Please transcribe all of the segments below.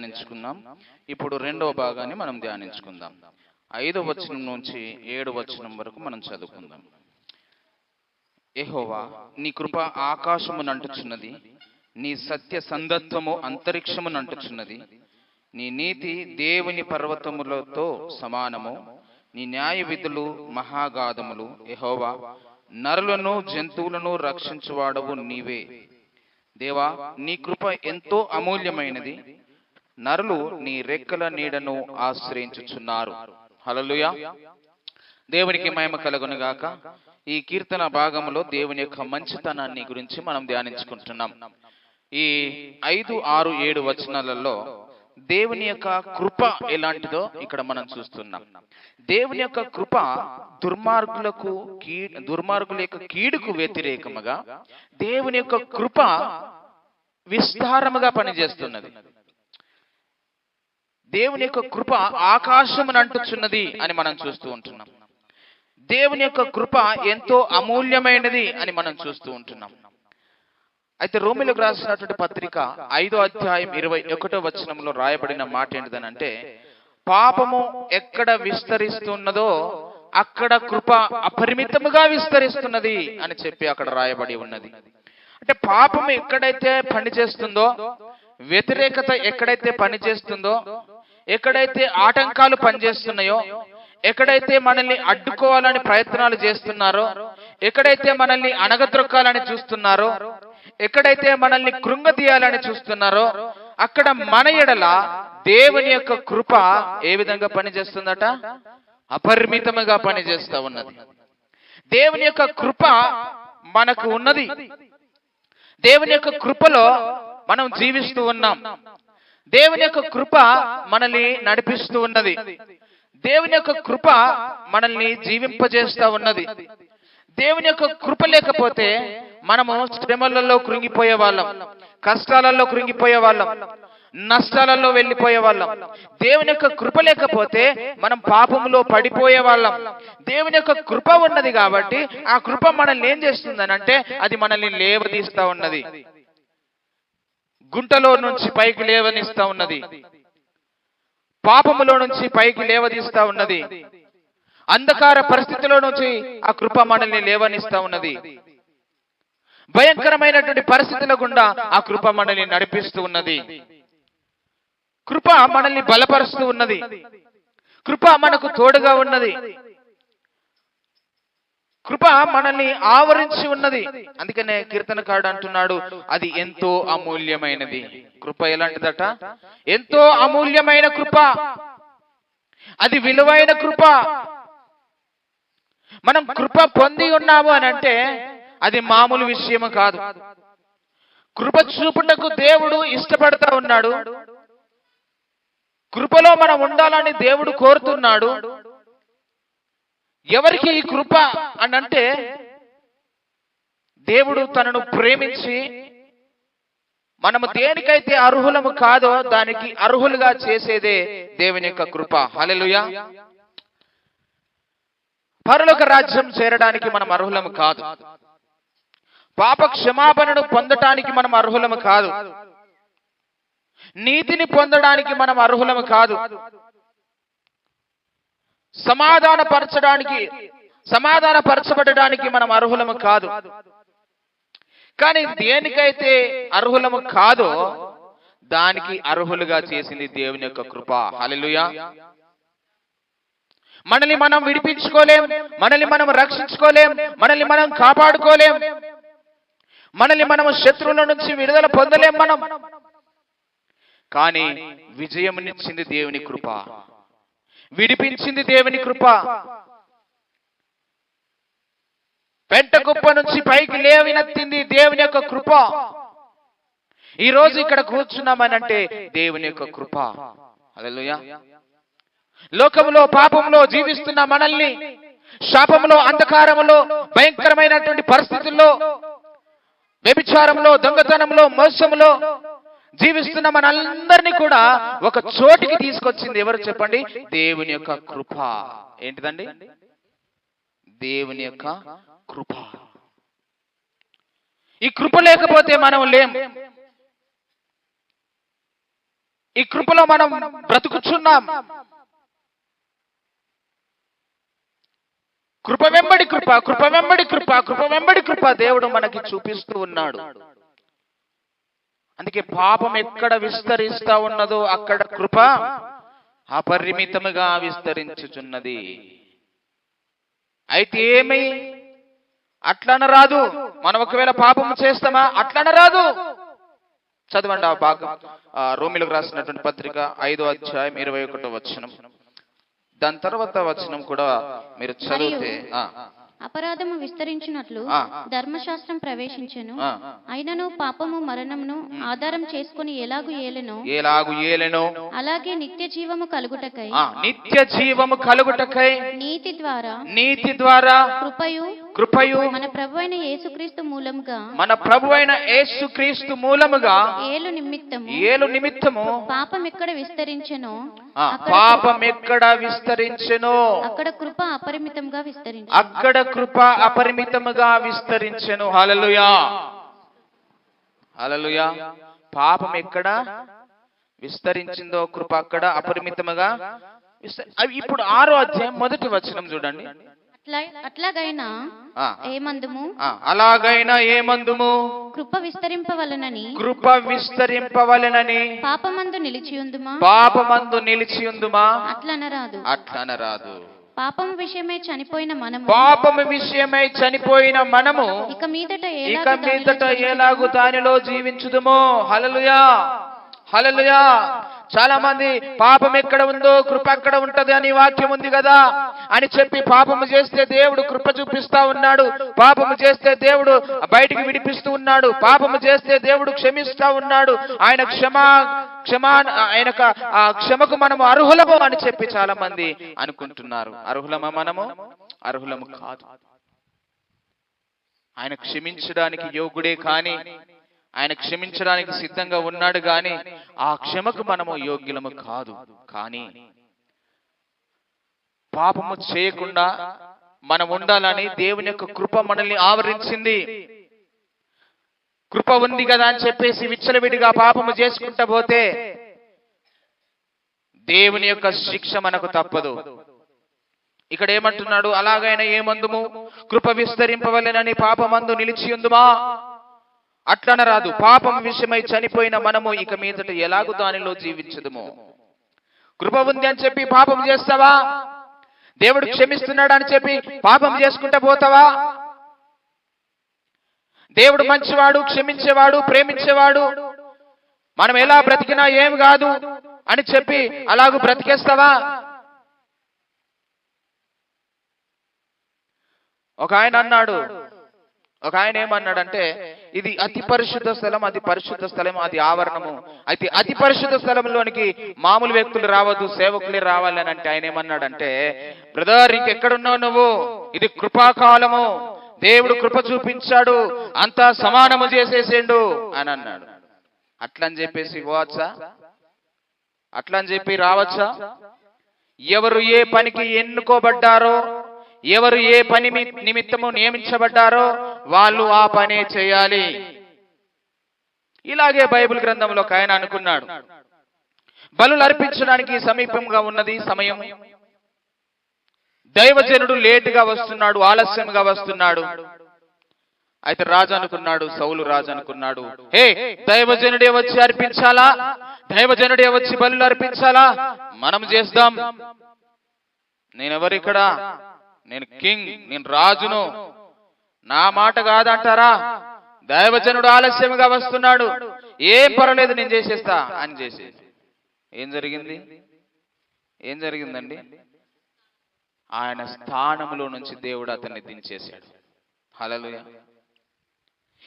ధ్యానించుకున్నాం ఇప్పుడు రెండవ భాగాన్ని మనం ధ్యానించుకుందాం. ఐదవ వచనం నుంచి ఏడు వచనం వరకు మనం చదువుకుందాం. ఏహోవా నీ కృప ఆకాశమునంటుచున్నది నీ సత్య సందత్వము అంతరిక్షమునంటుచున్నది నీ నీతి దేవుని పర్వతములతో సమానము నీ న్యాయ విధులు మహాగాధములు. ఎహోవా నరులను జంతువులను రక్షించువాడవు నీవే. దేవా నీ కృప ఎంతో అమూల్యమైనది నరులు నీ రెక్కల నీడను ఆశ్రయించుచున్నారు. హల్లెలూయా. దేవునికి మహిమ కలుగునుగాక ఈ కీర్తన భాగంలో దేవుని యొక్క మంచితనాన్ని గురించి మనం ధ్యానించుకుంటున్నాం. ఈ ఐదు ఆరు ఏడు వచనాలలో దేవుని యొక్క కృప ఎలాంటిదో ఇక్కడ మనం చూస్తున్నాం. దేవుని యొక్క కృప దుర్మార్గులకు కీ దుర్మార్గుల యొక్క కీడుకు వ్యతిరేకముగా దేవుని యొక్క కృప విస్తారముగా పనిచేస్తున్నది. దేవుని యొక్క కృప ఆకాశమును అంటుచున్నది అని మనం చూస్తూ ఉంటున్నాం. దేవుని యొక్క కృప ఎంతో అమూల్యమైనది అని మనం చూస్తూ ఉంటున్నాం. అయితే రోమిలకు రాసినటువంటి పత్రిక ఐదో అధ్యాయం ఇరవై ఒకటో వచనంలో రాయబడిన మాట ఏంటిదనంటే పాపము ఎక్కడ విస్తరిస్తున్నదో అక్కడ కృప అపరిమితముగా విస్తరిస్తున్నది అని చెప్పి అక్కడ రాయబడి ఉన్నది. అంటే పాపం ఎక్కడైతే పని చేస్తుందో వ్యతిరేకత ఎక్కడైతే పని చేస్తుందో ఎక్కడైతే ఆటంకాలు పనిచేస్తున్నాయో ఎక్కడైతే మనల్ని అడ్డుకోవాలని ప్రయత్నాలు చేస్తున్నారో ఎక్కడైతే మనల్ని అణగద్రొక్కాలని చూస్తున్నారో ఎక్కడైతే మనల్ని కృంగతీయాలని చూస్తున్నారో అక్కడ మన ఎడల దేవుని యొక్క కృప ఏ విధంగా పనిచేస్తుందట? అపరిమితముగా పనిచేస్తా ఉన్నది. దేవుని యొక్క కృప మనకు ఉన్నది. దేవుని యొక్క కృపలో మనం జీవిస్తూ ఉన్నాం. దేవుని యొక్క కృప మనల్ని నడిపిస్తూ ఉన్నది. దేవుని యొక్క కృప మనల్ని జీవింపజేస్తూ ఉన్నది. దేవుని యొక్క కృప లేకపోతే మనము శ్రమలలో కృంగిపోయే వాళ్ళం కష్టాలలో కృంగిపోయే వాళ్ళం నష్టాలలో వెళ్ళిపోయే వాళ్ళం. దేవుని యొక్క కృప లేకపోతే మనం పాపములో పడిపోయే వాళ్ళం. దేవుని యొక్క కృప ఉన్నది కాబట్టి ఆ కృప మనల్ని ఏం చేస్తుందని అంటే అది మనల్ని లేవదీస్తా ఉన్నది. గుంటలో నుంచి పైకి లేవనిస్తా ఉన్నది. పాపములో నుంచి పైకి లేవదీస్తా ఉన్నది. అంధకార పరిస్థితిలో నుంచి ఆ కృప మనల్ని లేవనిస్తా ఉన్నది. భయంకరమైనటువంటి పరిస్థితుల గుండా ఆ కృప మనల్ని నడిపిస్తూ ఉన్నది. కృప మనల్ని బలపరుస్తూ ఉన్నది. కృప మనకు తోడుగా ఉన్నది. కృప మనల్ని ఆవరించి ఉన్నది. అందుకనే కీర్తనకారుడు అంటున్నాడు అది ఎంతో అమూల్యమైనది. కృప ఎలాంటిదట? ఎంతో అమూల్యమైన కృప. అది విలువైన కృప. మనం కృప పొంది ఉన్నాము అని అంటే అది మామూలు విషయము కాదు. కృప చూపుటకు దేవుడు ఇష్టపడతా ఉన్నాడు. కృపలో మనం ఉండాలని దేవుడు కోరుతున్నాడు. ఎవరికి ఈ కృప అని అంటే దేవుడు తనను ప్రేమించి మనము దేనికైతే అర్హులము కాదో దానికి అర్హులుగా చేసేదే దేవుని యొక్క కృప. హల్లెలూయా. పరలోక రాజ్యం చేరడానికి మనం అర్హులము కాదు. పాప క్షమాపణను పొందటానికి మనం అర్హులము కాదు. నీతిని పొందడానికి మనం అర్హులము కాదు. సమాధాన పరచడానికి సమాధాన పరచబడడానికి మనం అర్హులము కాదు. కానీ దేనికైతే అర్హులము కాదో దానికి అర్హులుగా చేసింది దేవుని యొక్క కృప. హల్లెలూయా. మనల్ని మనం విడిపించుకోలేం మనల్ని మనం రక్షించుకోలేం మనల్ని మనం కాపాడుకోలేం మనల్ని మనం శత్రువుల నుంచి విడుదల పొందలేం మనం. కానీ విజయమునిచ్చింది దేవుని కృప. విడిపించింది దేవుని కృప. పెంట కుప్ప నుంచి పైకి లేవినెత్తింది దేవుని యొక్క కృప. ఈ రోజు ఇక్కడ కూర్చున్నామనంటే దేవుని యొక్క కృప. హల్లెలూయా. లోకములో పాపంలో జీవిస్తున్న మనల్ని శాపములో అంధకారంలో భయంకరమైనటువంటి పరిస్థితుల్లో వ్యభిచారంలో దొంగతనంలో మోసములో జీవిస్తున్న మనందరినీ కూడా ఒక చోటికి తీసుకొచ్చింది ఎవరు చెప్పండి? దేవుని యొక్క కృప. ఏంటిదండి? దేవుని యొక్క కృప. ఈ కృప లేకపోతే మనం లేం. ఈ కృపలో మనం బ్రతుకుచున్నాం. కృప వెంబడి కృప కృప వెంబడి కృప కృప వెంబడి కృప దేవుడు మనకి చూపిస్తూ ఉన్నాడు. అందుకే పాపం ఎక్కడ విస్తరిస్తా ఉన్నదో అక్కడ కృప అపరిమితముగా విస్తరించుచున్నది. అయితే ఏమి? అట్లన రాదు. మనం ఒకవేళ పాపం చేస్తామా? అట్లన రాదు. చదవండి ఆ భాగం. రోమిలకు రాసినటువంటి పత్రిక ఐదో అధ్యాయం ఇరవై ఒకటో వచనం. దాని తర్వాత వచనం కూడా మీరు చదివితే అపరాధము విస్తరించినట్లు. ధర్మశాస్త్రం ప్రవేశించెను. అయినను పాపము మరణమును ఆధారం చేసుకుని ఎలాగు ఏలెనో ఎలాగు ఏలెనో అలాగే నిత్య జీవము కలుగుటకై నిత్య జీవము కలుగుటకై నీతి ద్వారా నీతి ద్వారా కృపయు కృపయు. మన ప్రభు అయిన యేసుక్రీస్తు మూలముగా మన ప్రభు అయిన యేసుక్రీస్తు మూలముగా ఏలు నిమిత్తము ఏలు నిమిత్తము పాపం ఎక్కడ విస్తరించెనో పాపం ఎక్కడ విస్తరించెనో అక్కడ కృప అపరిమితంగా విస్తరించెను. అక్కడ కృప అపరిమితముగా విస్తరించెను. హలలుయా హలలుయా పాపం ఎక్కడ విస్తరించిందో కృప అక్కడ అపరిమితముగా ఇప్పుడు ఆరో అధ్యాయం మొదటి వచనం చూడండి. అట్లాగైనా ఏమందుము? అలాగైనా ఏమందుము? కృప విస్తరింపవలనని కృప విస్తరింపవలెనని పాపమందు నిలిచియుందుమా పాపమందు నిలిచియుందుమా అట్లనరాదు. అట్లనరాదు. పాపం విషయమే చనిపోయిన మనము. పాపము విషయమై చనిపోయిన మనము ఇక మీదట ఇక మీదట ఎలాగు దానిలో జీవించుదుమో. హలలుయా హలలుయా చాలా మంది పాపం ఎక్కడ ఉందో కృప అక్కడ ఉంటది అని వాక్యం ఉంది కదా. అని చెప్పి పాపము చేస్తే దేవుడు కృప చూపిస్తా ఉన్నాడు. పాపము చేస్తే దేవుడు బయటికి విడిపిస్తూ ఉన్నాడు. పాపము చేస్తే దేవుడు క్షమిస్తా ఉన్నాడు. ఆయన క్షమా క్షమా ఆయన క్షమకు మనము అర్హులము అని చెప్పి చాలా మంది అనుకుంటున్నారు. అర్హులమా మనము? అర్హులము కాదు. ఆయన క్షమించడానికి యోగుడే కానీ ఆయన క్షమించడానికి సిద్ధంగా ఉన్నాడు గాని ఆ క్షమకు మనము యోగ్యులము కాదు. కానీ పాపము చేయకుండా మనం ఉండాలని దేవుని యొక్క కృప మనల్ని ఆవరించింది. కృప ఉంది కదా అని చెప్పేసి విచ్చలవిడిగా పాపము చేసుకుంటా పోతే దేవుని యొక్క శిక్ష మనకు తప్పదు. ఇక్కడ ఏమంటున్నాడు? అలాగైనా ఏమందుము? కృప విస్తరింపవలెనని పాపమందు నిలిచియుందుమా అట్లన రాదు పాపం విషయమై చనిపోయిన మనము ఇక మీదట ఎలాగు దానిలో జీవించదుము. కృప ఉంది అని చెప్పి పాపం చేస్తావా? దేవుడు క్షమిస్తున్నాడు అని చెప్పి పాపం చేసుకుంటా పోతావా? దేవుడు మంచివాడు క్షమించేవాడు ప్రేమించేవాడు. మనం ఎలా బ్రతికినా ఏం కాదు అని చెప్పి అలాగూ బ్రతికేస్తావా? ఒక ఆయన అన్నాడు ఒక ఆయన ఏమన్నాడంటే ఇది అతి పరిశుద్ధ స్థలం అది పరిశుద్ధ స్థలం అది ఆవరణము. అయితే అతి పరిశుద్ధ స్థలంలోనికి మామూలు వ్యక్తులు రావద్దు సేవకులే రావాలి అని అంటే ఆయన ఏమన్నాడంటే బ్రదర్ ఇంకెక్కడున్నావు నువ్వు? ఇది కృపాకాలము. దేవుడు కృప చూపించాడు అంతా సమానము చేసేసిండు అని అన్నాడు. అట్లని చెప్పేసి పోవచ్చా అట్లని చెప్పి రావచ్చా? ఎవరు ఏ పనికి ఎన్నుకోబడ్డారో ఎవరు ఏ పని నిమిత్తము నియమించబడ్డారో వాళ్ళు ఆ పనే చేయాలి. ఇలాగే బైబిల్ గ్రంథంలో ఒక ఆయన అనుకున్నాడు. బలులు అర్పించడానికి సమీపంగా ఉన్నది సమయం. దైవజనుడు లేటుగా వస్తున్నాడు ఆలస్యంగా వస్తున్నాడు. అయితే రాజు అనుకున్నాడు సౌలు రాజు అనుకున్నాడు హే దైవజనుడే వచ్చి అర్పించాలా? దైవజనుడే వచ్చి బలులు అర్పించాలా మనం చేద్దాం నేనెవరిక్కడ? నేను కింగ్ నేను రాజును. నా మాట కాదంటారా? దైవజనుడు ఆలస్యంగా వస్తున్నాడు. ఏం పర్వాలేదు నేను చేసేస్తా అని చేసేసి. ఏం జరిగింది? ఏం జరిగిందండి? ఆయన స్థానంలో నుంచి దేవుడు అతన్ని దించేశాడు. హలలుయ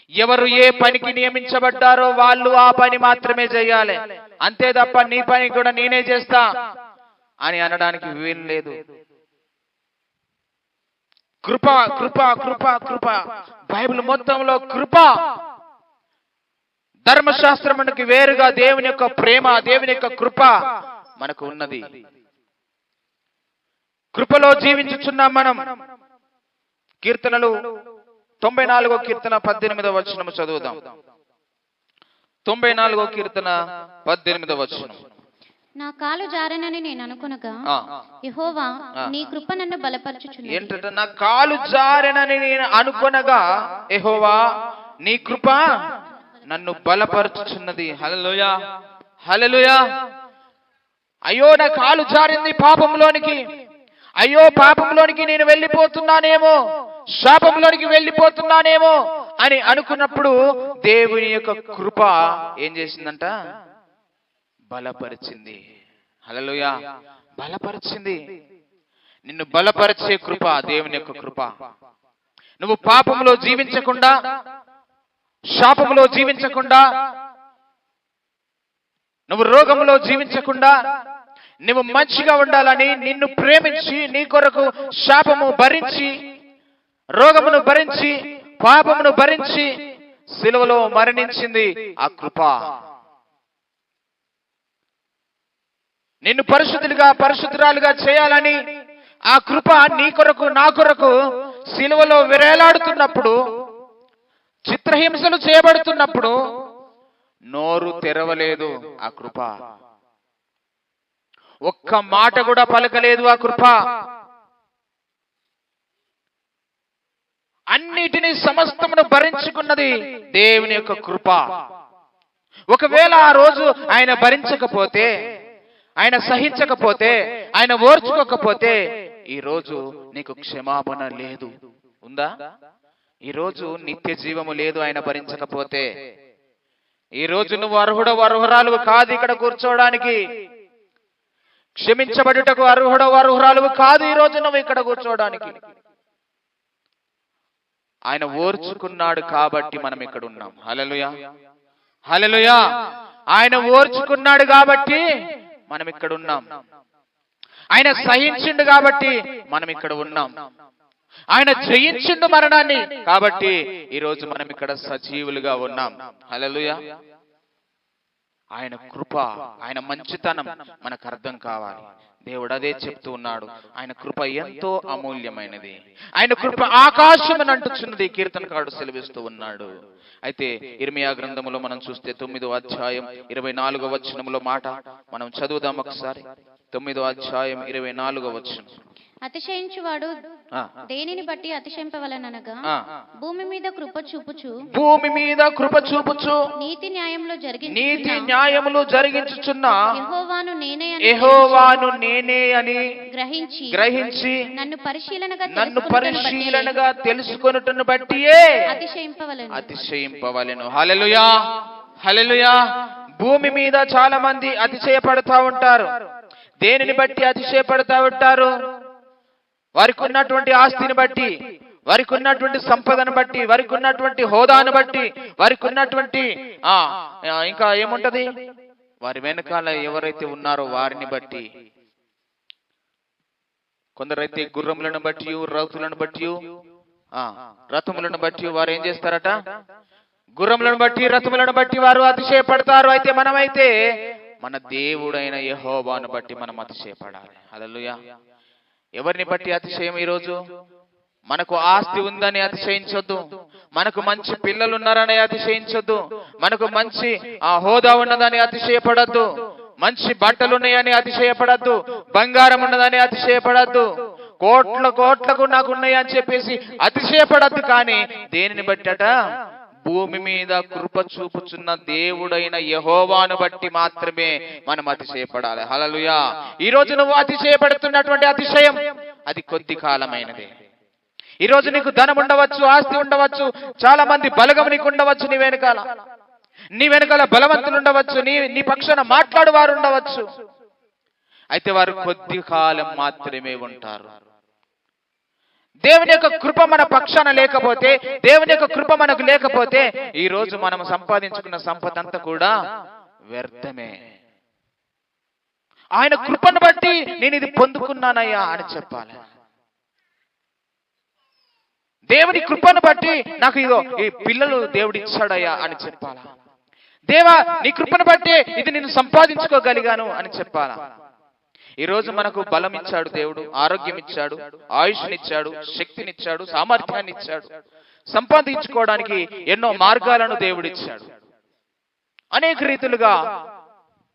ఎవరు ఏ పనికి నియమించబడ్డారో వాళ్ళు ఆ పని మాత్రమే చేయాలి. అంతే తప్ప నీ పని కూడా నేనే చేస్తా అని అనడానికి వీలు లేదు. కృప కృప కృప కృప. బైబిల్ మొత్తంలో కృప. ధర్మశాస్త్రమునికి వేరుగా దేవుని యొక్క ప్రేమ దేవుని యొక్క కృప మనకు ఉన్నది. కృపలో జీవించుచున్నాం మనం కీర్తనలు తొంభై నాలుగో కీర్తన పద్దెనిమిదవ వచనము చదువుదాం. తొంభై నాలుగో కీర్తన పద్దెనిమిదవ వచనం. నా కాలు జారనని నేను అనుకొనగా యెహోవా. నీ కృప నన్ను బలపరచుచున్నది. ఏంటంటే నా కాలు జారెనని నేను అనుకొనగా ఎహోవా నీ కృప నన్ను బలపరుచుచున్నది. హల్లెలూయా. హల్లెలూయా. అయ్యో నా కాలు జారింది పాపంలోనికి. అయ్యో పాపంలోనికి నేను వెళ్ళిపోతున్నానేమో. శాపంలోనికి వెళ్ళిపోతున్నానేమో అని అనుకున్నప్పుడు దేవుని యొక్క కృప ఏం చేసిందంట? బలపరిచింది. హలలుయా బలపరిచింది. నిన్ను బలపరిచే కృప దేవుని యొక్క కృప. నువ్వు పాపంలో జీవించకుండా శాపంలో జీవించకుండా నువ్వు రోగంలో జీవించకుండా నువ్వు మంచిగా ఉండాలని నిన్ను ప్రేమించి నీ కొరకు శాపము భరించి రోగమును భరించి పాపమును భరించి సిలువలో మరణించింది ఆ కృప. నిన్ను పరిశుద్ధులుగా పరిశుద్ధురాలుగా చేయాలని ఆ కృప నీ కొరకు నా కొరకు సిలువలో విరేలాడుతున్నప్పుడు చిత్రహింసలు చేయబడుతున్నప్పుడు నోరు తెరవలేదు ఆ కృప. ఒక్క మాట కూడా పలకలేదు ఆ కృప. అన్నిటినీ సమస్తమును భరించుకున్నది దేవుని యొక్క కృప. ఒకవేళ ఆ రోజు ఆయన భరించకపోతే ఆయన సహించకపోతే ఆయన ఓర్చుకోకపోతే ఈ రోజు నీకు క్షమాపణ లేదు. ఉందా? ఈరోజు నిత్య జీవము లేదు ఆయన భరించకపోతే. ఈరోజు నువ్వు అర్హుడ అర్హురాలు కాదు ఇక్కడ కూర్చోవడానికి. క్షమించబడుటకు అర్హుడ అర్హురాలు కాదు ఈ రోజు నువ్వు ఇక్కడ కూర్చోవడానికి. ఆయన ఓర్చుకున్నాడు కాబట్టి మనం ఇక్కడ ఉన్నాం. హలలుయా హలలుయా ఆయన ఓర్చుకున్నాడు కాబట్టి మనం ఇక్కడ ఉన్నాం ఆయన సహించిండు కాబట్టి మనం ఇక్కడ ఉన్నాం ఆయన జయించిండు మరణాన్ని కాబట్టి ఈ రోజు మనం ఇక్కడ సజీవులుగా ఉన్నాం. హలలుయ ఆయన కృప ఆయన మంచితనం మనకు అర్థం కావాలి. దేవుడు అదే చెప్తూ ఉన్నాడు. ఆయన కృప ఎంతో అమూల్యమైనది. ఆయన కృప ఆకాశం అంటుచున్నది. కీర్తనకారుడు సెలవిస్తూ ఉన్నాడు. అయితే ఇర్మియా గ్రంథములో మనం చూస్తే తొమ్మిదో అధ్యాయం ఇరవై నాలుగో వచనములో మాట మనం చదువుదాం ఒకసారి. తొమ్మిదో అధ్యాయం ఇరవై నాలుగో వచనం. అతిశయించువాడు దేనిని బట్టి అతిశయింపవలననగా ఆ. భూమి మీద కృప చూపుచు భూమి మీద కృప చూపుచు నీతి న్యాయంలో నీతి జరిగించి న్యాయములు జరిగించుచున్న. యెహోవాను నేనే అని ఎహోవాను నేనే అని గ్రహించి గ్రహించి నన్ను పరిశీలనగా నన్ను పరిశీలనగా తెలుసుకొనుటను బట్టియే అతిశయింపవలను. అతిశయింపవలెను. హల్లెలూయా. హల్లెలూయా. భూమి మీద చాలా మంది అతిశయపడుతూ ఉంటారు. దేనిని బట్టి అతిశయపడతా ఉంటారు? వారికి ఉన్నటువంటి ఆస్తిని బట్టి వారికి ఉన్నటువంటి సంపదను బట్టి వారికి ఉన్నటువంటి హోదాను బట్టి వారికి ఉన్నటువంటి ఆ, ఇంకా ఏముంటది? వారి వెనకాల ఎవరైతే ఉన్నారో వారిని బట్టి. కొందరైతే గుర్రములను బట్టి రౌతులను బట్టి ఆ, రథములను బట్టి వారు ఏం చేస్తారట? గుర్రములను బట్టి రథములను బట్టి వారు అతిశయపడతారు. అయితే మనమైతే మన దేవుడైన యహోబాను బట్టి మనం అతిశయపడాలి. హల్లెలూయా. ఎవరిని బట్టి అతిశయం ఈరోజు? మనకు ఆస్తి ఉందని అతిశయించొద్దు. మనకు మంచి పిల్లలు ఉన్నారని అతిశయించొద్దు. మనకు మంచి ఆ హోదా ఉన్నదని అతిశయపడద్దు. మంచి బట్టలు ఉన్నాయని అతిశయపడద్దు. బంగారం ఉన్నదని అతిశయపడద్దు. కోట్ల కోట్లకు నాకు ఉన్నాయి అని చెప్పేసి అతిశయపడద్దు కానీ దేనిని బట్టట? భూమి మీద కృప చూపుచున్న దేవుడైన యహోవాను బట్టి మాత్రమే మనం అతిశయపడాలి. హలలుయా ఈ రోజు నువ్వు అతిశయపడుతున్నటువంటి అతిశయం అది కొద్ది కాలమైనదే. ఈ రోజు నీకు ధనం ఉండవచ్చు ఆస్తి ఉండవచ్చు చాలా మంది బలగం నీకు ఉండవచ్చు నీ వెనకాల. నీ వెనకాల బలవంతులు ఉండవచ్చు నీ నీ పక్షాన మాట్లాడు వారు ఉండవచ్చు. అయితే వారు కొద్ది కాలం మాత్రమే ఉంటారు. దేవుని యొక్క కృప మన పక్షాన లేకపోతే దేవుని యొక్క కృప మనకు లేకపోతే ఈ రోజు మనం సంపాదించుకున్న సంపద అంతా కూడా వ్యర్థమే. ఆయన కృపను బట్టి నేను ఇది పొందుకున్నానయ్యా అని చెప్పాలి. దేవుని కృపను బట్టి నాకు ఇగో ఈ పిల్లలు దేవుడు ఇచ్చాడయ్యా అని చెప్పాలా? దేవా నీ కృపను బట్టి ఇది నేను సంపాదించుకోగలిగాను అని చెప్పాలా? ఈ రోజు మనకు బలం ఇచ్చాడు దేవుడు ఆరోగ్యం ఇచ్చాడు ఆయుష్నిచ్చాడు శక్తినిచ్చాడు సామర్థ్యాన్ని ఇచ్చాడు సంపాదించుకోవడానికి ఎన్నో మార్గాలను దేవుడిచ్చాడు అనేక రీతులుగా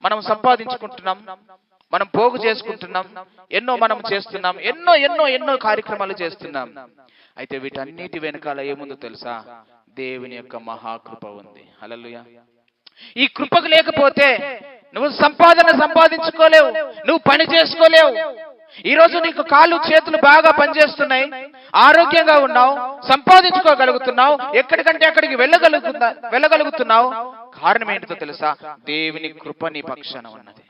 మనం సంపాదించుకుంటున్నాం మనం పోగు చేసుకుంటున్నాం ఎన్నో మనం చేస్తున్నాం ఎన్నో ఎన్నో ఎన్నో కార్యక్రమాలు చేస్తున్నాం. అయితే వీటన్నిటి వెనకాల ఏముందో తెలుసా? దేవుని యొక్క మహాకృప ఉంది. హల్లెలూయా. ఈ కృపకు లేకపోతే నువ్వు సంపాదన సంపాదించుకోలేవు. నువ్వు పని చేసుకోలేవు. ఈ రోజు నీకు కాళ్ళు చేతులు బాగా పనిచేస్తున్నాయి. ఆరోగ్యంగా ఉన్నావు. సంపాదించుకోగలుగుతున్నావు. ఎక్కడికంటే అక్కడికి వెళ్ళగలుగుతున్నా వెళ్ళగలుగుతున్నావు. కారణం ఏంటిదో తెలుసా? దేవుని కృప నీ పక్షాన ఉన్నది.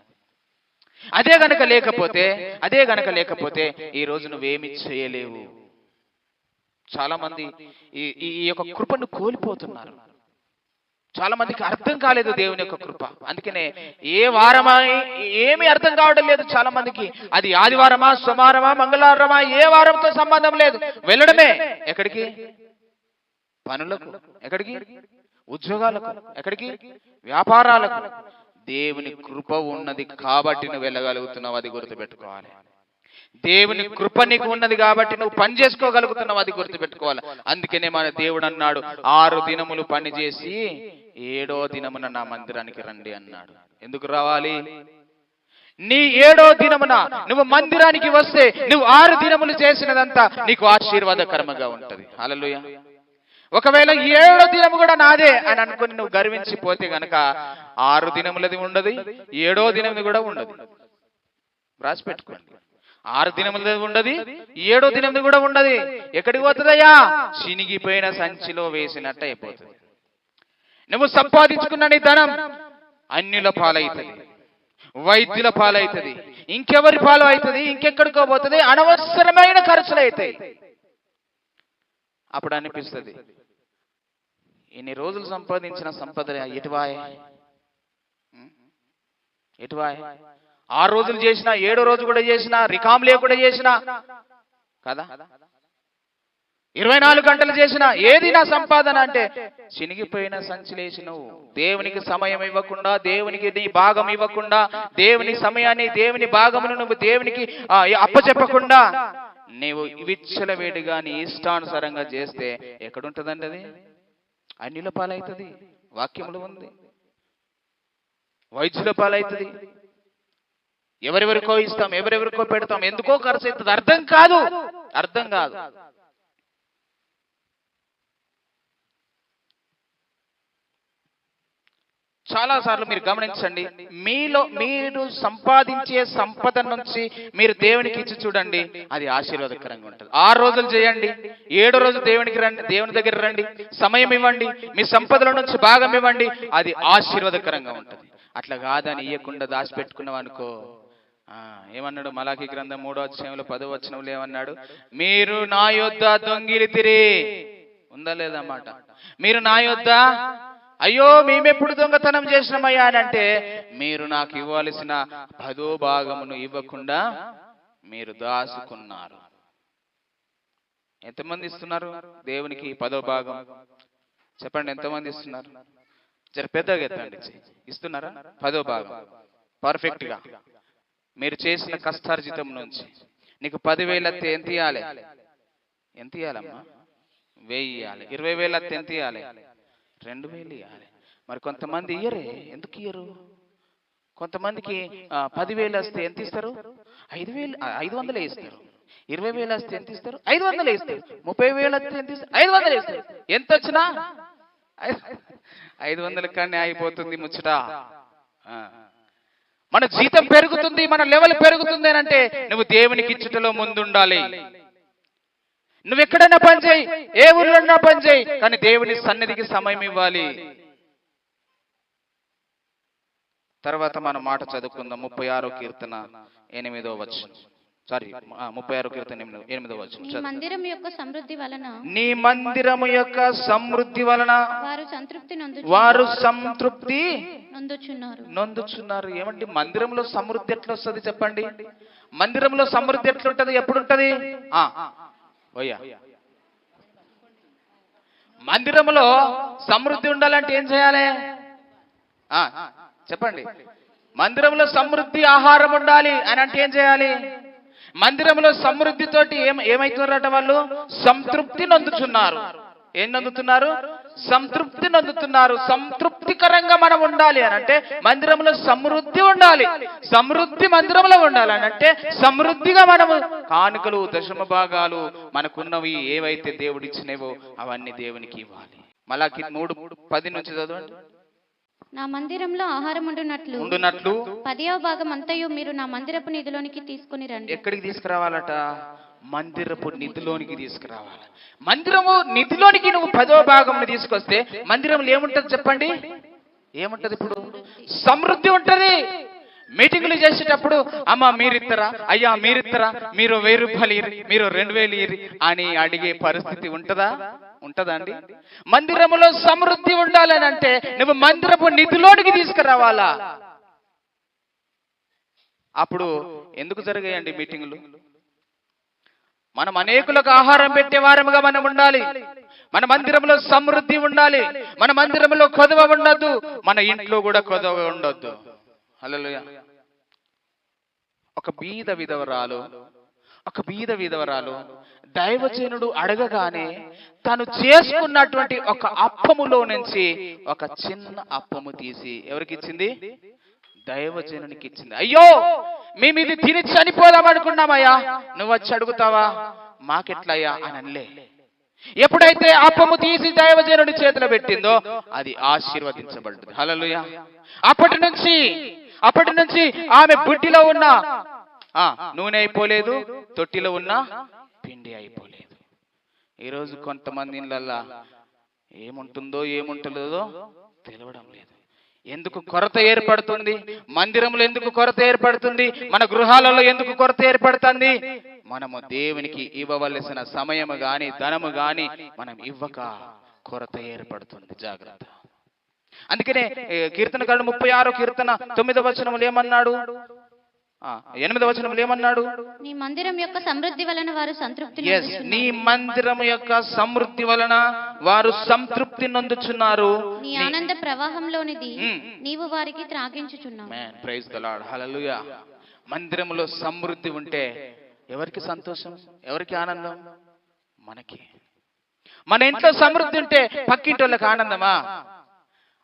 అదే గనక లేకపోతే అదే గనక లేకపోతే ఈ రోజు నువ్వేమి చేయలేవు. చాలా మంది ఈ ఈ ఈ యొక్క కృపను కోల్పోతున్నారు. చాలా మందికి అర్థం కాలేదు దేవుని యొక్క కృప. అందుకనే ఏ వారమా ఏమీ అర్థం కావడం లేదు చాలా మందికి. అది ఆదివారమా సోమవారమా మంగళవారమా ఏ వారంతో సంబంధం లేదు. వెళ్ళడమే. ఎక్కడికి? పనులకు. ఎక్కడికి? ఉద్యోగాలకు. ఎక్కడికి? వ్యాపారాలకు. దేవుని కృప ఉన్నది కాబట్టి నువ్వు వెళ్ళగలుగుతున్నావు అది గుర్తుపెట్టుకోవాలి. దేవుని కృప నీకు ఉన్నది కాబట్టి నువ్వు పని చేసుకోగలుగుతున్నావు అది గుర్తుపెట్టుకోవాలి. అందుకనే మన దేవుడు అన్నాడు ఆరు దినములు పని చేసి ఏడో దినమున నా మందిరానికి రండి అన్నాడు. ఎందుకు రావాలి? నీ ఏడో దినమున నువ్వు మందిరానికి వస్తే నువ్వు ఆరు దినములు చేసినదంతా నీకు ఆశీర్వాదకరముగా ఉంటది. అలలుయ ఒకవేళ ఏడో దినము కూడా నాదే అని అనుకుని నువ్వు గర్వించిపోతే గనక ఆరు దినములది ఉండదు ఏడో దినముది కూడా ఉండదు. రాసి పెట్టుకోండి. ఆరు దినములది ఉండదు ఏడో దినముది కూడా ఉండదు. ఎక్కడికి పోతుందయ్యా? చినిగిపోయిన సంచిలో వేసినట్టు అయిపోతుంది. నువ్వు సంపాదించుకున్న నీ ధనం అన్యుల పాలవుతుంది వైద్యుల పాలవుతుంది ఇంకెవరి పాలు అవుతుంది ఇంకెక్కడికో పోతుంది అనవసరమైన ఖర్చులు అవుతాయి అప్పుడు అనిపిస్తుంది ఇన్ని రోజులు సంపాదించిన సంపద ఎటువాయ్ ఉం? ఎటువాయ్ ఆరు రోజులు చేసినా ఏడో రోజు కూడా చేసినా రికామ్ కూడా చేసినా. కదా? ఇరవై నాలుగు గంటలు చేసిన ఏది నా సంపాదన అంటే చినిగిపోయిన సంచిలేసి నువ్వు దేవునికి సమయం ఇవ్వకుండా దేవునికి నీ భాగం ఇవ్వకుండా దేవుని సమయాన్ని దేవుని భాగమును నువ్వు దేవునికి అప్పచెప్పకుండా నీవు విచ్చల వేడిగా నీ ఇష్టానుసారంగా చేస్తే ఎక్కడుంటదండి అది? అన్యుల పాలవుతుంది వాక్యములు ఉంది. వైద్యుల పాలవుతుంది ఎవరెవరికో ఇస్తాం ఎవరెవరికో పెడతాం. ఎందుకో ఖర్చు అవుతుంది అర్థం కాదు. అర్థం కాదు. చాలా సార్లు మీరు గమనించండి మీలో మీరు సంపాదించే సంపద నుంచి మీరు దేవునికి ఇచ్చి చూడండి అది ఆశీర్వాదకరంగా ఉంటుంది. ఆరు రోజులు చేయండి ఏడు రోజు దేవునికి రండి దేవుని దగ్గర రండి సమయం ఇవ్వండి మీ సంపదల నుంచి భాగం ఇవ్వండి అది ఆశీర్వాదకరంగా ఉంటుంది. అట్లా కాదని ఇవ్వకుండా దాచిపెట్టుకున్నాం అనుకో ఏమన్నాడు? మలాఖీ గ్రంథం మూడో అధ్యాయంలో పదో వచనంలో ఏమన్నాడు? మీరు నా యొద్ద దొంగిలితిరి ఉందా లేదన్నమాట మీరు నా యొద్ద? అయ్యో మేమెప్పుడు దొంగతనం చేసినామయ్యా అని అంటే మీరు నాకు ఇవ్వాల్సిన పదో భాగమును ఇవ్వకుండా మీరు దాసుకున్నారు. ఎంతమంది ఇస్తున్నారు? దేవునికి పదో భాగం. చెప్పండి ఎంతమంది ఇస్తున్నారు? జర పెద్దగా ఎత్తండి ఇస్తున్నారా? పదో భాగం. పర్ఫెక్ట్గా మీరు చేసిన కష్టార్జితం నుంచి. నీకు పదివేలు అత్తే ఎంత ఇవ్వాలి ఎంత ఇవ్వాలమ్మా వెయ్యి ఇవ్వాలి ఇరవై వేలు అత్తే ఎంత ఇవ్వాలి రెండు వేలు ఇవ్వాలి మరి కొంతమంది ఇయ్యరే. ఎందుకు ఇయ్యరు? కొంతమందికి పదివేలు వస్తే ఎంత ఇస్తారు? ఐదు వేలు ఐదు వందలే ఇస్తారు. ఇరవై వేలు వస్తే ఎంత ఇస్తారు? ఐదు వందలే ఇస్తారు. ముప్పై వేలు వస్తే ఎంత ఇస్తారు? ఐదు వందలు ఇస్తారు. ఎంత వచ్చినా? ఐదు వందల కానీ అయిపోతుంది ముచ్చట. మన జీతం పెరుగుతుంది మన లెవెల్ పెరుగుతుంది అని అంటే నువ్వు దేవునికి ఇచ్చుటలో ముందుండాలి. నువ్వు ఎక్కడైనా పనిచేయి ఏ ఊర్లో పనిచేయి కానీ దేవుని సన్నిధికి సమయం ఇవ్వాలి. తర్వాత మనం మాట చదువుకుందాం. ముప్పై ఆరో కీర్తన ఎనిమిదో వచ్చు సారీ ముప్పై ఆరో కీర్తన ఎనిమిదో ఎనిమిదో వచ్చు నీ మందిరం యొక్క సమృద్ధి వలన నీ మందిరము యొక్క సమృద్ధి వలన వారు సంతృప్తి వారు సంతృప్తి నొందుచున్నారు. నొందుచున్నారు. ఏమండి మందిరంలో సమృద్ధి ఎట్లా వస్తుంది చెప్పండి? మందిరంలో సమృద్ధి ఎట్లుంటది ఎప్పుడు ఉంటది ఓయ్యా. మందిరంలో సమృద్ధి ఉండాలంటే ఏం చేయాలి? చెప్పండి. మందిరంలో సమృద్ధి ఆహారం ఉండాలి అని అంటే ఏం చేయాలి? మందిరంలో సమృద్ధితోటి ఏం ఏమైతున్నారట వాళ్ళు? సంతృప్తి నొందుతున్నారు ఏం నొందుతున్నారు? సంతృప్తి నందుతున్నారు. సంతృప్తికరంగా మనం ఉండాలి అని అంటే మందిరంలో సమృద్ధి ఉండాలి. సమృద్ధి మందిరంలో ఉండాలి అని అంటే సమృద్ధిగా మనము కానుకలు దశమ భాగాలు మనకున్నవి ఏవైతే దేవుడిచ్చినవో అవన్నీ దేవునికి ఇవ్వాలి. మళ్ళీ మూడు పది నుంచి చదవండి. నా మందిరంలో ఆహారం ఉండునట్లు. ఉండునట్లు. పదియవ భాగం అంతయు మీరు నా మందిరపు నిధిలోనికి తీసుకుని రండి. ఎక్కడికి తీసుకురావాలట? మందిరపు నిధిలోనికి తీసుకురావాలి. మందిరము నిధిలోనికి నువ్వు పదో భాగం తీసుకొస్తే మందిరంలో ఏముంటది చెప్పండి? ఏముంటది ఇప్పుడు? సమృద్ధి ఉంటది. మీటింగులు చేసేటప్పుడు అమ్మ మీరిత్తరా? అయ్యా మీరిత్తరా? మీరు వెయ్యి రూపాయలు మీరు రెండు వేలు ఇయ్యి అని అడిగే పరిస్థితి ఉంటదా? ఉంటదా అండి? మందిరములో సమృద్ధి ఉండాలని అంటే నువ్వు మందిరపు నిధిలోనికి తీసుకురావాలా? అప్పుడు ఎందుకు జరిగాయండి మీటింగులు? మనం అనేకులకు ఆహారం పెట్టే వారముగా మనం ఉండాలి. మన మందిరంలో సమృద్ధి ఉండాలి. మన మందిరంలో కొదవ ఉండొద్దు. మన ఇంట్లో కూడా కొదవ ఉండొద్దు. హల్లెలూయా. ఒక బీద విధవరాలు ఒక బీద విధవరాలు దైవజనుడు అడగగానే తను చేసుకున్నటువంటి ఒక అప్పములో నుంచి ఒక చిన్న అప్పము తీసి ఎవరికి ఇచ్చింది? దైవజనునికి ఇచ్చింది. అయ్యో మేము ఇది తిని చనిపోదాం అనుకున్నామయ్యా. నువ్వు వచ్చి అడుగుతావా? మాకెట్లయ్యా అని అనలే. ఎప్పుడైతే అప్పము తీసి దైవజనుడి చేతిలో పెట్టిందో అది ఆశీర్వదించబడుతుంది హల్లెలూయా. అప్పటి నుంచి అప్పటి నుంచి ఆమె బుడ్డిలో ఉన్న ఆ, నూనె అయిపోలేదు తొట్టిలో ఉన్న పిండి అయిపోలేదు. ఈరోజు కొంతమంది ఇళ్ళల్లా ఏముంటుందో ఏముంటుందో తెలవడం లేదు. ఎందుకు కొరత ఏర్పడుతుంది? మందిరంలో ఎందుకు కొరత ఏర్పడుతుంది? మన గృహాలలో ఎందుకు కొరత ఏర్పడుతుంది? మనము దేవునికి ఇవ్వవలసిన సమయము గాని ధనము గాని మనం ఇవ్వక కొరత ఏర్పడుతుంది. జాగ్రత్త. అందుకనే కీర్తనకారుడు ముప్పై ఆరో కీర్తన తొమ్మిదో వచనములు ఏమన్నాడు? ఎనిమిదో వచనములు ఏమన్నాడు? నీ మందిరం యొక్క సమృద్ధి వలన వారు సంతృప్తి. నీ మందిరం యొక్క సమృద్ధి వలన వారు సంతృప్తి నొందుచున్నారు. నీ ఆనంద ప్రవాహంలోనిది మ్మ్. నీవు వారికి త్రాగించుచున్నావు. ప్రైజ్ హల్లెలూయా మందిరంలో సమృద్ధి ఉంటే ఎవరికి సంతోషం? ఎవరికి ఆనందం? మనకి. మన ఇంట్లో సమృద్ధి ఉంటే పక్కింటి వాళ్ళకి ఆనందమా?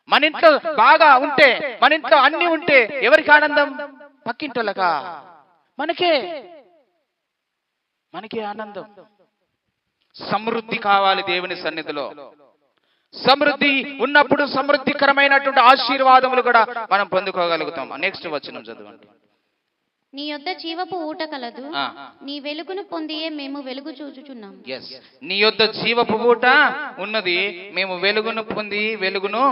మన ఇంట్లో బాగా ఉంటే మన ఇంట్లో అన్ని ఉంటే ఎవరికి ఆనందం? పక్కింటి మనకే మనకే ఆనందం. సమృద్ధి కావాలి దేవుని సన్నిధిలో. సమృద్ధి ఉన్నప్పుడు సమృద్ధికరమైనటువంటి ఆశీర్వాదములు కూడా మనం పొందుకోగలుగుతాం. నెక్స్ట్ వచ్చిన చదవండి. నీ యొద్ద జీవపు ఊట కలదు. నీ వెలుగును పొందియే మేము వెలుగు చూచుచున్నాం. ఎస్ నీ యొద్ద జీవపు ఊట ఉన్నది మేము వెలుగును పొంది వెలుగును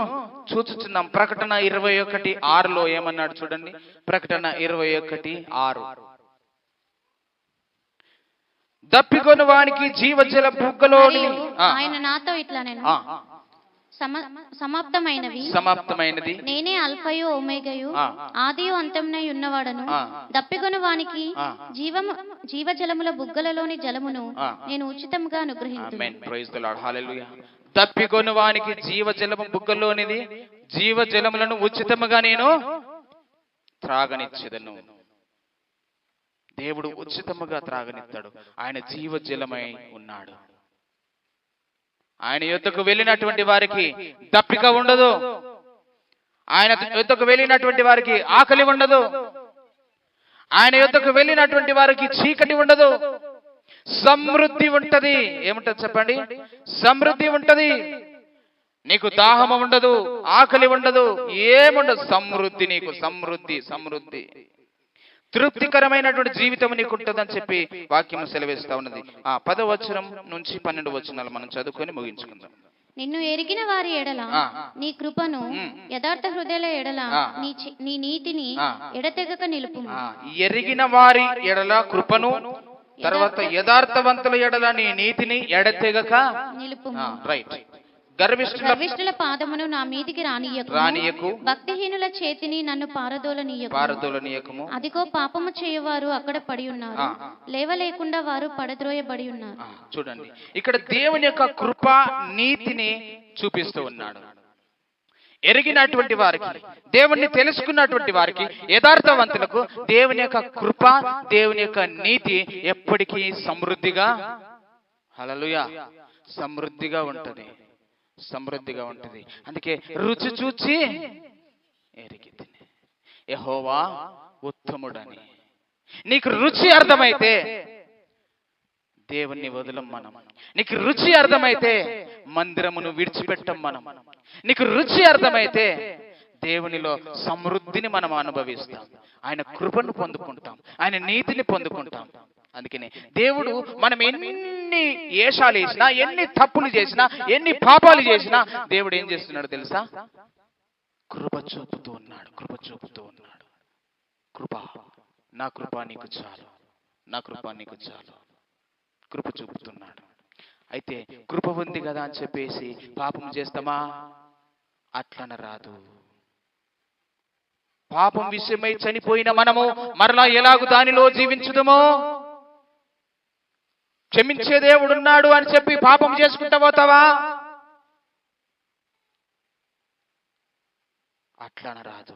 చూచుచున్నాం. ప్రకటన ఇరవై ఒకటి ఆరులో ఏమన్నాడు చూడండి. ప్రకటన ఇరవై ఒకటి ఆరు. దప్పికొను వానికి జీవజల ఆ, ఆయన నాతో ఇట్లా నేను. సమాప్తమైనవి. సమాప్తమైనది. నేనే అల్ఫయు ఓమేగయు ఆ. ఆదియు అంతమునై ఉన్నవాడను. దప్పికొను వానికి. జీవము జీవజలముల బుగ్గలలోని జలమును. నేను ఉచితంగా అనుగ్రహించు ఆమేన్ ప్రైజ్ ద లార్డ్ హల్లెలూయా తప్పికొను వానికి జీవజలము బుగ్గలోనిది జీవజలములను ఉచితముగా నేను త్రాగనిచ్చేదను. దేవుడు ఉచితముగా త్రాగనిస్తాడు ఆయన జీవజలమై ఉన్నాడు. ఆయన యుద్ధకు వెళ్ళినటువంటి వారికి తప్పిక ఉండదు. ఆయన యుద్ధకు వెళ్ళినటువంటి వారికి ఆకలి ఉండదు. ఆయన యుద్ధకు వెళ్ళినటువంటి వారికి చీకటి ఉండదు. సమృద్ధి ఉంటది. ఏముంటది చెప్పండి? సమృద్ధి ఉంటది. నీకు దాహము ఉండదు ఆకలి ఉండదు ఏముండదు. సమృద్ధి నీకు సమృద్ధి సమృద్ధి. తృప్తికరమైనటువంటి జీవితం నీకు ఉంటుందని చెప్పి వాక్యం సెలవిస్తా ఉన్నది ఆ పదవచనం నుంచి పన్నెండు వచనాలు మనం చదువుకొని ముగించుకుందాం నిన్ను ఎరిగిన వారి ఎడల. నీ కృపను. యథార్థ హృదయాల ఎడల. నీ నీతిని. ఎడతెగక నిలుపు ఎరిగిన వారి ఎడల కృపను తర్వాత యథార్థవంతుల ఎడల నీ నీతిని ఎడతెగక నిలుపు రైట్ గర్విష్ఠుల గర్విష్ఠుల పాదమును నా మీదికి రానియకు రానియకు. భక్తిహీనుల చేతిని నన్ను పారదోలనీయకు పారదోలనీయకము. అదిగో పాపము చేయవారు అక్కడ పడి ఉన్నారు. లేవలేకుండా వారు పడద్రోయబడి ఉన్నారు చూడండి. ఇక్కడ దేవుని యొక్క కృప నీతిని చూపిస్తూ ఉన్నాడు. ఎరిగినటువంటి వారికి దేవుణ్ణి తెలుసుకున్నటువంటి వారికి యథార్థవంతులకు దేవుని యొక్క కృప దేవుని యొక్క నీతి ఎప్పటికీ సమృద్ధిగా హలలుయ సమృద్ధిగా ఉంటది. సమృద్ధిగా ఉంటుంది. అందుకే రుచి చూచి ఎరిగి యహోవా ఉత్తముడని. నీకు రుచి అర్థమైతే దేవుణ్ణి వదలం మనం. నీకు రుచి అర్థమైతే మందిరమును విడిచిపెట్టం మనం. నీకు రుచి అర్థమైతే దేవునిలో సమృద్ధిని మనం అనుభవిస్తాం. ఆయన కృపను పొందుకుంటాం. ఆయన నీతిని పొందుకుంటాం. అందుకనే దేవుడు మనం ఎన్ని ఏషాలు వేసినా ఎన్ని తప్పులు చేసినా ఎన్ని పాపాలు చేసినా దేవుడు ఏం చేస్తున్నాడు తెలుసా? కృప చూపుతూ ఉన్నాడు కృప చూపుతూ ఉన్నాడు. కృప నా కృప నీకు చాలు నా కృప నీకు చాలు. కృప చూపుతున్నాడు. అయితే కృప ఉంది కదా అని చెప్పేసి పాపం చేస్తామా? అట్లన రాదు. పాపం విషయమై చనిపోయిన మనము మరలా ఎలాగు దానిలో జీవించుదమో? క్షమించే దేవుడున్నాడు అని చెప్పి పాపం చేసుకుంటా పోతావా? అట్లన రాదు.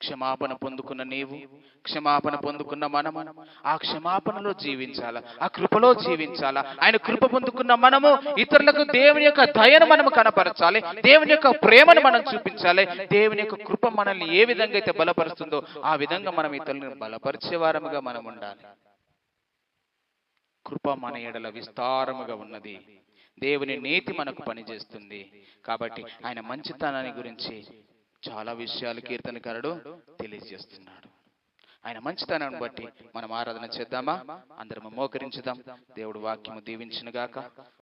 క్షమాపణ పొందుకున్న నీవు క్షమాపణ పొందుకున్న మనము ఆ క్షమాపణలో జీవించాల ఆ కృపలో జీవించాలా? ఆయన కృప పొందుకున్న మనము ఇతరులకు దేవుని యొక్క దయను మనము కనపరచాలి దేవుని యొక్క ప్రేమను మనం చూపించాలి దేవుని యొక్క కృప మనల్ని ఏ విధంగా అయితే బలపరుస్తుందో ఆ విధంగా మనం ఇతరులను బలపరిచే వారముగా మనం ఉండాలి. కృప మన ఎడల విస్తారముగా ఉన్నది. దేవుని నీతి మనకు పనిచేస్తుంది. కాబట్టి ఆయన మంచితనాన్ని గురించి చాలా విషయాలు కీర్తనకారుడు తెలియజేస్తున్నాడు. ఆయన మంచితనాన్ని బట్టి మనం ఆరాధన చేద్దామా? అందరం మోకరించుదాం. దేవుడు వాక్యము దీవించినగాక.